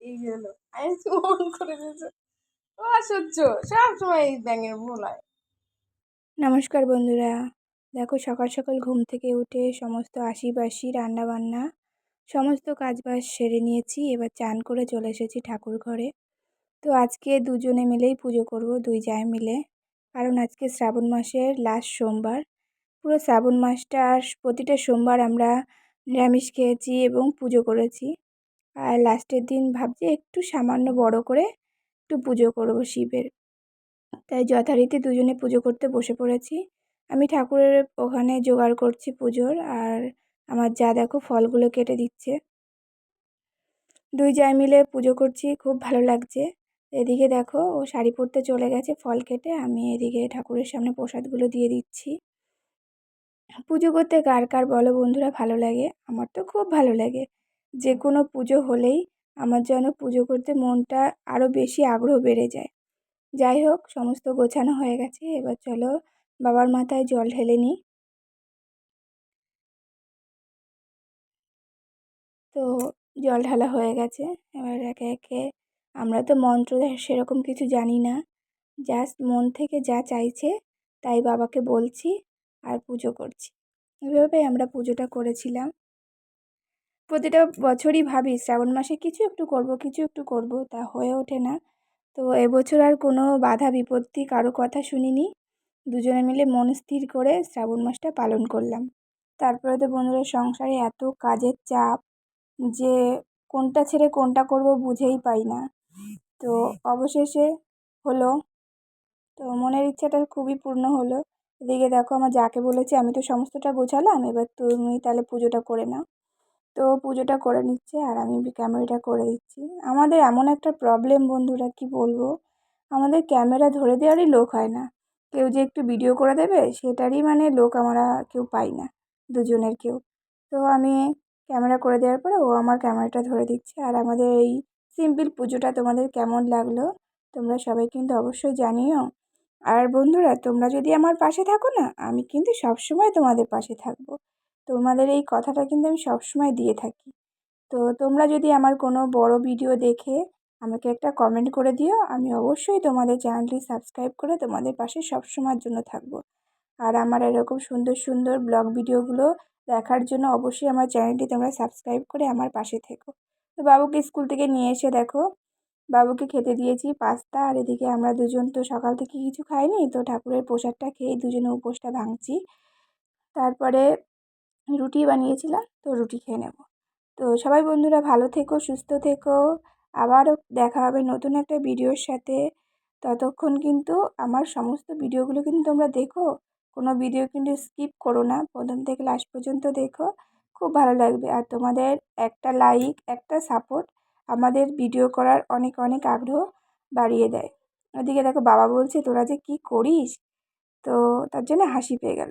এই গেল আমি মন করে দিয়েছে। ও অসহ্য সব সময় এই ব্যাঙের ভুল হয়। নমস্কার বন্ধুরা। দেখো, সকাল সকাল ঘুম থেকে উঠে সমস্ত আশিবাসি রান্নাবান্না সমস্ত কাজবাজ সেরে নিয়েছি। এবার চান করে চলে এসেছি ঠাকুর ঘরে। তো আজকে দুজনে মিলেই পুজো করব, দুই জায় মিলে। কারণ আজকে শ্রাবণ মাসের লাস্ট সোমবার। পুরো শ্রাবণ মাসটা প্রতিটা সোমবার আমরা নিরামিষ খেয়েছি এবং পুজো করেছি। আর লাস্টের দিন ভাবছি একটু সামান্য বড় করে একটু পুজো করব শিবের। তাই যথারীতি দুজনে পুজো করতে বসে পড়েছি। আমি ঠাকুরের ওখানে জোগাড় করছি পুজোর আর আমার যা দেখো ফলগুলো কেটে দিচ্ছে। দুই জায় মিলে পুজো করছি, খুব ভালো লাগছে। এদিকে দেখো ও শাড়ি পরতে চলে গেছে ফল কেটে, আমি এদিকে ঠাকুরের সামনে প্রসাদগুলো দিয়ে দিচ্ছি। পুজো করতে কার কার বলো বন্ধুরা ভালো লাগে? আমার তো খুব ভালো লাগে। যে কোনো পুজো হলেই আমার যেন পুজো করতে মনটা আরও বেশি আগ্রহ বেড়ে যায়। যাই হোক, সমস্ত গোছানো হয়ে গেছে, এবার চলো বাবার মাথায় জল ঢেলে নিই। তো জল ঢালা হয়ে গেছে, এবার একে একে আমরা তো মন্ত্র সেরকম কিছু জানি না। জাস্ট মন থেকে যা চাইছে তাই বাবাকে বলছি আর পুজো করছি। এভাবে আমরা পুজোটা করেছিলাম। প্রতিটা বছরই ভাবি, শ্রাবণ মাসে কিছু একটু করব, কিছু একটু করব, তা হয়ে ওঠে না। তো এবছর আর কোনো বাধা বিপত্তি কারও কথা শুনিনি। দুজনে মিলে মন স্থির করে শ্রাবণ মাসটা পালন করলাম। তারপরে তো বন্ধুরা সংসারে এত কাজের চাপ যে কোনটা ছেড়ে কোনটা করব বুঝেই পাই না। তো অবশেষে হলো, তো মনের ইচ্ছাটা খুবই পূর্ণ হলো। এদিকে দেখো, আমার যাকে বলেছি, আমি তো সমস্তটা গোছালাম, এবার তুমি তাহলে পুজোটা করে নাও। তো পুজোটা করে নিচ্ছে আর আমি ক্যামেরাটা করে দিচ্ছি। আমাদের এমন একটা প্রবলেম বন্ধুরা, কি বলব? আমাদের ক্যামেরা ধরে দেওয়ারই লোক হয় না। কেউ যে একটু ভিডিও করে দেবে, সেটারই মানে লোক আমরা কেউ পাই না, দুজনের কেউ। তো আমি ক্যামেরা করে দেওয়ার পরে ও আমার ক্যামেরাটা ধরে দিচ্ছে। আর আমাদের এই সিম্পল পুজোটা তোমাদের কেমন লাগল, তোমরা সবাই কিন্তু অবশ্যই জানিও। আর বন্ধুরা, তোমরা যদি আমার পাশে থাকো না, আমি কিন্তু সবসময় তোমাদের পাশে থাকব। তোমাদের এই কথাটা কিন্তু আমি সবসময় দিয়ে থাকি। তো তোমরা যদি আমার কোনো বড় ভিডিও দেখে আমাকে একটা কমেন্ট করে দিও, আমি অবশ্যই তোমাদের চ্যানেলটি সাবস্ক্রাইব করে তোমাদের পাশে সবসময়ের জন্য থাকব। আর আমার এরকম সুন্দর সুন্দর ব্লগ ভিডিওগুলো দেখার জন্য অবশ্যই আমার চ্যানেলটি তোমরা সাবস্ক্রাইব করে আমার পাশে থেকো। তো বাবুকে স্কুল থেকে নিয়ে এসে দেখো, বাবুকে খেতে দিয়েছি পাস্তা, আর এদিকে আমরা দুজন তো সকাল থেকে কিছু খাইনি, তো ঠাকুরের প্রসাদটা খেয়ে দুজনে উপোসটা ভাঙছি। তারপরে রুটি বানিয়েছিলাম, তো রুটি খেয়ে নেব। তো সবাই বন্ধুরা ভালো থেকো, সুস্থ থেকো। আবারও দেখা হবে নতুন একটা ভিডিওর সাথে। ততক্ষণ কিন্তু আমার সমস্ত ভিডিওগুলো কিন্তু তোমরা দেখো। কোনো ভিডিও কিন্তু স্কিপ করো না। প্রথম থেকে লাস্ট পর্যন্ত দেখো। খুব ভালো লাগবে। আর তোমাদের একটা লাইক, একটা সাপোর্ট আমাদের ভিডিও করার অনেক অনেক আগ্রহ বাড়িয়ে দেয়। ওদিকে দেখো বাবা বলছে, তোরা যে কী করিস? তো তার জন্য হাসি পেয়ে গেল।